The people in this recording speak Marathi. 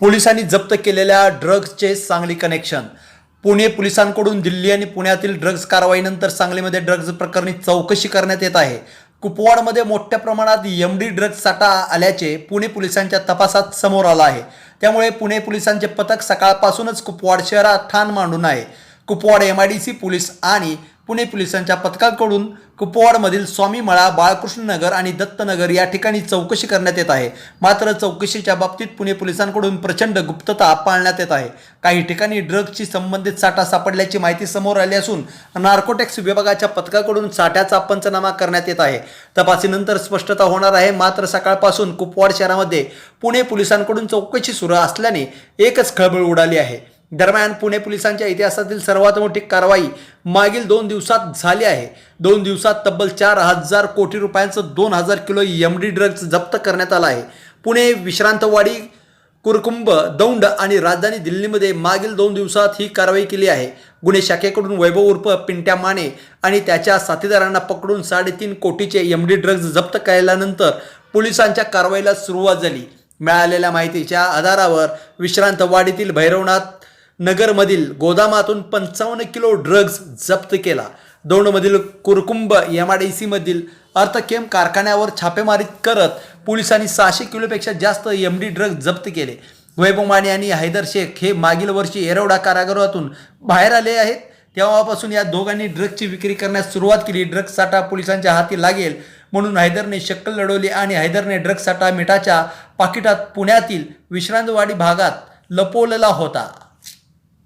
पोलिसांनी जप्त केलेल्या ड्रग्जचे सांगली कनेक्शन. पुणे पोलिसांकडून दिल्ली आणि पुण्यातील ड्रग्ज कारवाईनंतर सांगलीमध्ये ड्रग्ज प्रकरणी चौकशी करण्यात येत आहे. कुपवाडमध्ये मोठ्या प्रमाणात एम डी ड्रग्ज साठा आल्याचे पुणे पोलिसांच्या तपासात समोर आलं आहे. त्यामुळे पुणे पोलिसांचे पथक सकाळपासूनच कुपवाड शहरात ठाण मांडून आहे. Kupwad M I D C police आणि पुणे पोलिसांच्या पथकाकडून कुपवाडमधील स्वामी मळा आणि दत्तनगर या ठिकाणी चौकशी करण्यात येत आहे. मात्र चौकशीच्या बाबतीत पुणे पोलिसांकडून प्रचंड गुप्तता पाळण्यात येत आहे. काही ठिकाणी ड्रग्जची संबंधित साठा सापडल्याची माहिती समोर आली असून नार्कोटेक्स विभागाच्या पथकाकडून साठ्याचा पंचनामा करण्यात येत आहे. तपासीनंतर स्पष्टता होणार आहे. मात्र सकाळपासून कुपवाड शहरामध्ये पुणे पोलिसांकडून चौकशी सुरू असल्याने एकच खळबळ उडाली आहे. दरम्यान पुणे पोलिसांच्या इतिहासातील सर्वात मोठी कारवाई मागील दोन दिवसात झाली आहे. दोन दिवसात तब्बल चार हजार कोटी रुपयांचं दोन हजार किलो एम डी ड्रग्ज जप्त करण्यात आला आहे. पुणे विश्रांतवाडी कुरकुंब दौंड आणि राजधानी दिल्लीमध्ये मागील दोन दिवसात ही कारवाई केली आहे. गुन्हे शाखेकडून वैभव उर्फ पिंट्या माने आणि त्याच्या साथीदारांना पकडून साडेतीन कोटीचे एम डी ड्रग्ज जप्त केल्यानंतर पोलिसांच्या कारवाईला सुरुवात झाली. मिळालेल्या माहितीच्या आधारावर विश्रांतवाडीतील भैरवनाथ नगरमधील गोदामातून पंचावन्न किलो ड्रग्ज जप्त केला. दौंडमधील कुरकुंब एम आर डी सीमधील अर्थकेम कारखान्यावर छापेमारी करत पोलिसांनी सहाशे किलोपेक्षा जास्त एम डी ड्रग्ज जप्त केले. वैभव माने आणि हैदर शेख हे मागील वर्षी एरवडा कारागृहातून बाहेर आले आहेत. तेव्हापासून या दोघांनी ड्रग्जची विक्री करण्यास सुरुवात केली. ड्रग्ज साठा पोलिसांच्या हाती लागेल म्हणून हैदरने शक्कल लढवली आणि हैदरने ड्रग्ज साठा मिठाच्या पाकिटात पुण्यातील विश्रांतवाडी भागात लपवलेला होता.